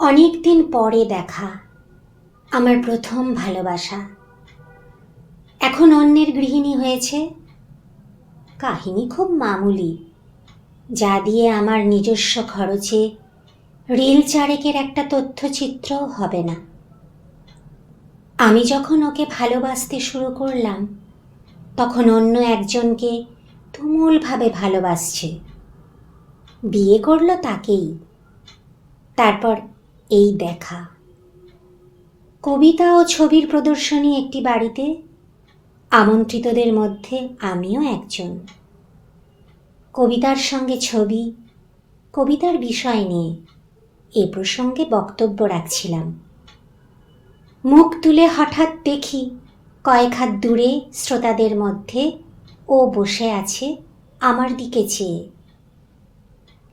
অনেক দিন পরে দেখা, আমার প্রথম ভালোবাসা। এখন অন্যের গৃহিণী হয়েছে। কাহিনী খুব মামুলি, যা দিয়ে আমার নিজস্ব খরচে রিল চারেকের একটা তথ্যচিত্রও হবে না। আমি যখন ওকে ভালোবাসতে শুরু করলাম, তখন অন্য একজনকে তুমুলভাবে ভালোবাসছে। বিয়ে করল তাকেই। তারপর এই দেখা। কবিতা ও ছবির প্রদর্শনী একটি বাড়িতে, আমন্ত্রিতদের মধ্যে আমিও একজন। কবিতার সঙ্গে ছবি, কবিতার বিষয় নিয়ে এ প্রসঙ্গে বক্তব্য রাখছিলাম। মুখ তুলে হঠাৎ দেখি কয়েক হাত দূরে শ্রোতাদের মধ্যে ও বসে আছে আমার দিকে চেয়ে।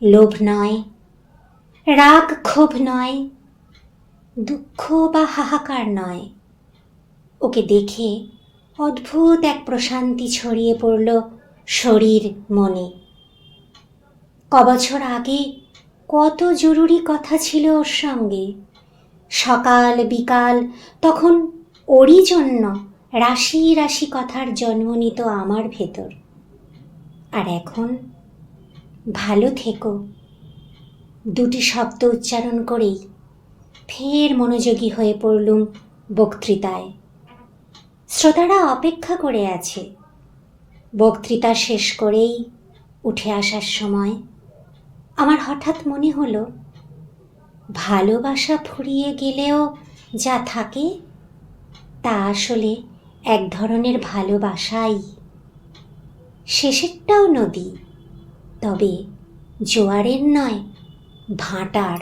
লোভ নয় রাগ ক্ষোভ নয়, দুঃখ বা হাহাকার নয়। ওকে দেখে অদ্ভুত এক প্রশান্তি ছড়িয়ে পড়ল শরীর মনে। কবছর আগে কত জরুরি কথা ছিল ওর সঙ্গে। সকাল, বিকাল, তখন ওরই জন্য রাশি রাশি কথার জন্ম নিত আমার ভেতর। আর এখন ভালো থেকো। দুটি শব্দ উচ্চারণ করেই ফের মনোযোগী হয়ে পড়লুম বক্তৃতায়। শ্রোতারা অপেক্ষা করে আছে। বক্তৃতা শেষ করেই উঠে আসার সময় আমার হঠাৎ মনে হলো, ভালোবাসা ফুরিয়ে গেলেও যা থাকে তা আসলে এক ধরনের ভালোবাসাই। শেষেরটাও নদী, তবে জোয়ারের নয় ভাঁটার